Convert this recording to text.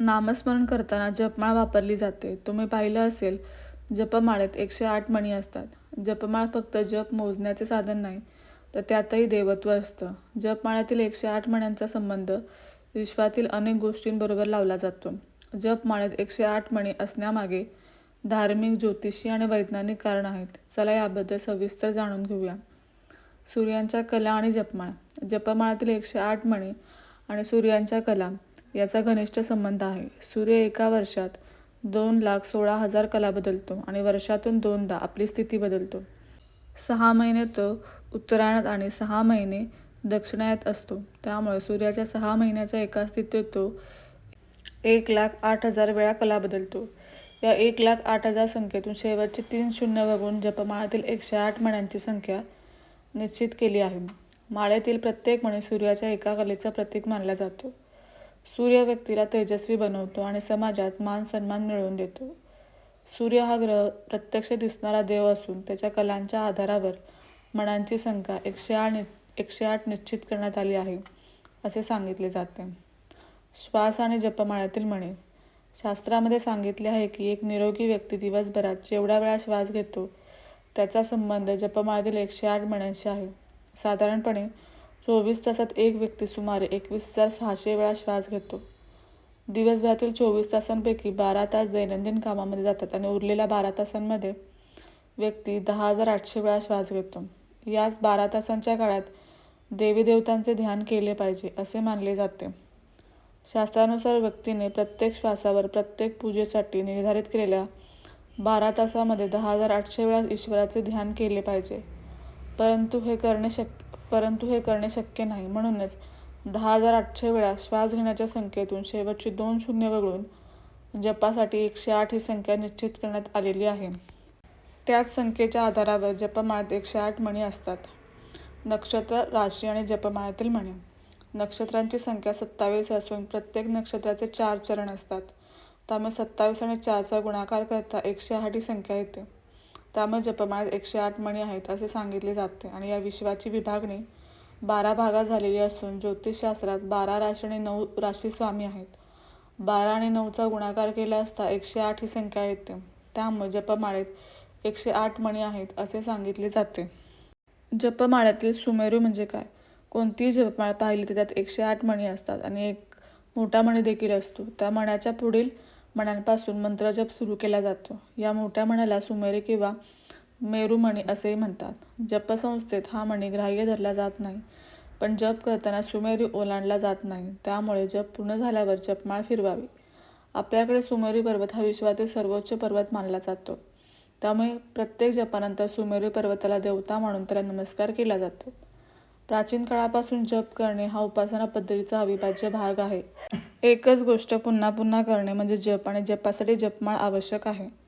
नामस्मरण करताना जपमाळ वापरली जाते. तुम्ही पाहिलं असेल जपमाळेत एकशे आठ मणी असतात. जपमाळ फक्त जप मोजण्याचे साधन नाही तर त्यातही देवत्व असतं. जपमाळ्यातील एकशे आठ मण्यांचा संबंध विश्वातील अनेक गोष्टींबरोबर लावला जातो. जपमाळ्यात एकशे आठ मणी असण्यामागे धार्मिक ज्योतिषी आणि वैज्ञानिक कारण आहेत. चला याबद्दल सविस्तर जाणून घेऊया. सूर्यांच्या कला आणि जपमाळ. जपमाळातील एकशे आठ मणी आणि सूर्यांच्या कला. याचा घनिष्ठ संबंध आहे. सूर्य एका वर्षात दोन लाख सोळा हजार कला बदलतो आणि वर्षातून दोनदा आपली स्थिती बदलतो. सहा महिने तो उत्तरायणात आणि सहा महिने दक्षिणायत असतो. त्यामुळे सूर्याच्या सहा महिन्याच्या एका स्थितीत तो एक लाख आठ हजार वेळा कला बदलतो. या एक लाख आठ हजार संख्येतून शेवटचे तीन शून्य वगळून जपमाळातील एकशे आठ मण्यांची संख्या निश्चित केली आहे. माळेतील प्रत्येक मणी सूर्याच्या एका कलेचं प्रतीक मानला जातो. सूर्य व्यक्तीला तेजस्वी बनवतो आणि समाजात मान सन्मान मिळवून देतो. सूर्य हा ग्रह प्रत्यक्ष दिसणारा देव असून त्याच्या कलांच्या आधारावर मणांची संख्या एकशे आठ एकशे आठ निश्चित करण्यात आली आहे असे सांगितले जाते. श्वास आणि जपमाळ्यातील मणे शास्त्रामध्ये सांगितले आहे की एक निरोगी व्यक्ती दिवसभरात जेवढा वेळा श्वास घेतो त्याचा संबंध जपमाळ्यातील एकशे आठ मण्यांशी आहे. साधारणपणे चोवीस तासात एक व्यक्ती सुमारे एकवीस हजार सहाशे वेळा श्वास घेतो. दिवसभरातील चोवीस तासांपैकी बारा तास दैनंदिन कामामध्ये जातात आणि उरलेल्या बारा तासांमध्ये व्यक्ती दहा हजार आठशे वेळा श्वास घेतो. याच बारा तासांच्या काळात देवी देवतांचे ध्यान केले पाहिजे असे मानले जाते. शास्त्रानुसार व्यक्तीने प्रत्येक श्वासावर प्रत्येक पूजेसाठी निर्धारित केलेल्या बारा तासामध्ये दहा हजार आठशे वेळा ईश्वराचे ध्यान केले पाहिजे. परंतु हे करणे शक्य परंतु हे करणे शक्य नाही. म्हणूनच दहा हजार आठशे वेळा श्वास घेण्याच्या संख्येतून शेवटची दोन शून्य वगळून जपासाठी एकशे आठ ही संख्या निश्चित करण्यात आलेली आहे. त्याच संख्येच्या आधारावर जपमाळ्यात एकशे आठ मणी असतात. नक्षत्र राशी आणि जपमाळ्यातील मणी. नक्षत्रांची संख्या सत्तावीस असून प्रत्येक नक्षत्राचे चार चरण असतात. त्यामुळे सत्तावीस आणि चारचा गुणाकार करता एकशे आठ ही संख्या येते. त्यामुळे जपमाळ्यात एकशे आठ मणी आहेत असे सांगितले जाते आणि या विश्वाची विभागणी बारा भागात झालेली असून ज्योतिषशास्त्रात बारा राशी आणि नऊ राशी स्वामी आहेत. बारा आणि नऊचा गुणाकार केला असता एकशे आठ ही संख्या येते. त्यामुळे जपमाळेत एकशे आठ मणी आहेत असे सांगितले जाते. जपमाळ्यातील सुमेरू म्हणजे काय? कोणतीही जपमाळ पाहिली तर त्यात एकशे आठ मणी असतात आणि एक मोठा मणी देखील असतो. त्या मण्याच्या पुढील मण्यांपासून मंत्रजप सुरू केला जातो. या मोठ्या मण्याला सुमेरी किंवा मेरुमणी असेही म्हणतात. जपसंस्थेत हा मणी ग्राह्य धरला जात नाही. पण जप करताना सुमेरी ओलांडला जात नाही. त्यामुळे जप पूर्ण झाल्यावर जपमाळ फिरवावी. आपल्याकडे सुमेरी पर्वत हा विश्वातील सर्वोच्च पर्वत मानला जातो. त्यामुळे प्रत्येक जपानंतर सुमेरी पर्वताला देवता म्हणून त्याला नमस्कार केला जातो. प्राचीन काळापासून जप करणे हा उपासना पद्धतीचा अविभाज्य भाग आहे. एकच गोष्ट पुन्हा पुन्हा करणे म्हणजे जप आणि जपासाठी जपमाळ आवश्यक आहे.